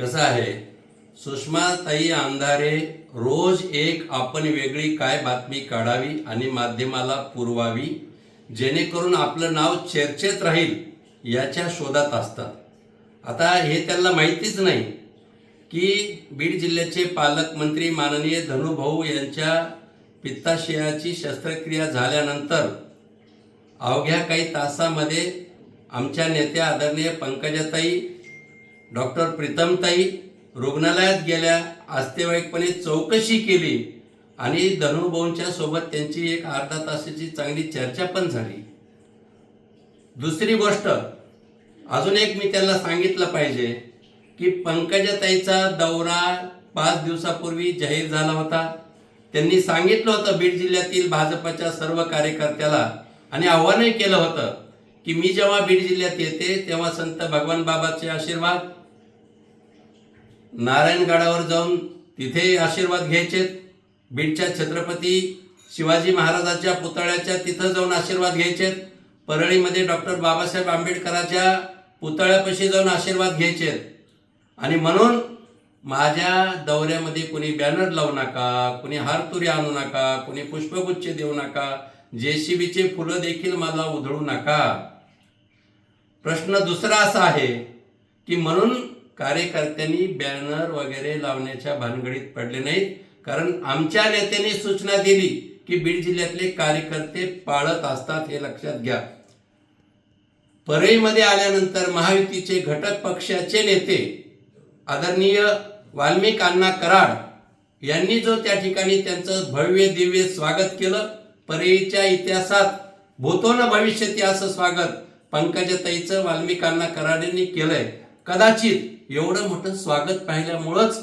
कसं आहे? सुषमाताई अंधारे रोज एक आपण वेगळी काय बातमी काढावी आणि माध्यमाला पुरवावी जेणेकरून आपलं नाव चर्चेत राहील याच्या शोधात असतात. आता हे त्यांना माहितीच नाही की बीड जिल्ह्याचे पालकमंत्री माननीय धनुभाऊ यांच्या पित्ताशयाची शस्त्रक्रिया झाल्यानंतर अवघ्या काही तासामध्ये आमच्या नेत्या आदरणीय पंकजाताई डॉक्टर प्रीतमताई रुग्णालयात गेल्या आस्तेवाईकपणे चौकशी केली आणि धनुभाऊंच्या सोबत त्यांची एक अर्धा तासाची चांगली चर्चा पण झाली. दुसरी गोष्ट अजून एक मी त्यांना सांगितलं पाहिजे की पंकजाताईचा दौरा पाच दिवसापूर्वी जाहीर झाला होता. त्यांनी सांगितलं होतं बीड जिल्ह्यातील भाजपच्या सर्व कार्यकर्त्याला आणि आव्हानही केलं होतं की मी जेव्हा बीड जिल्ह्यात येते तेव्हा संत भगवान बाबाचे आशीर्वाद नारायणगडावर जाऊन तिथे आशीर्वाद घ्यायचे बीडच्या छत्रपती शिवाजी महाराजाच्या पुतळ्याच्या तिथं जाऊन आशीर्वाद घ्यायचे परळीमध्ये डॉक्टर बाबासाहेब आंबेडकराच्या पुतळ्यापाशी जाऊन आशीर्वाद घ्यायचे आणि म्हणून माझ्या दौऱ्यामध्ये कुणी बॅनर लावू नका कुणी हारतुरी आणू नका कुणी पुष्पगुच्छ देऊ नका जेसीबीचे फुलं देखील मला उधळू नका. प्रश्न दुसरा असा आहे की म्हणून कार्यकर्त्यांनी बॅनर वगैरे लावण्याच्या भानगडीत पडले नाहीत. कारण आमच्या नेत्यांनी सूचना दिली की बीड जिल्ह्यातले कार्यकर्ते पाळत असतात हे लक्षात घ्या. परळीमध्ये आल्यानंतर महायुतीचे घटक पक्षाचे नेते आदरणीय वाल्मिक अण्णा कराड यांनी जो त्या ठिकाणी त्यांचं भव्य दिव्य स्वागत केलं. परळीच्या इतिहासात भूतो न भविष्यती असं स्वागत पंकजताईचं वाल्मिकांना अण्णा कराड यांनी केलंय. कदाचित एवढं मोठं स्वागत पाहिल्यामुळंच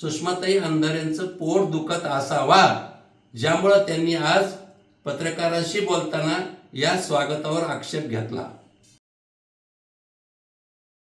सुषमाताई अंधारेंचं पोट दुखत असावा ज्यामुळं त्यांनी आज पत्रकारांशी बोलताना या स्वागतावर आक्षेप घेतला.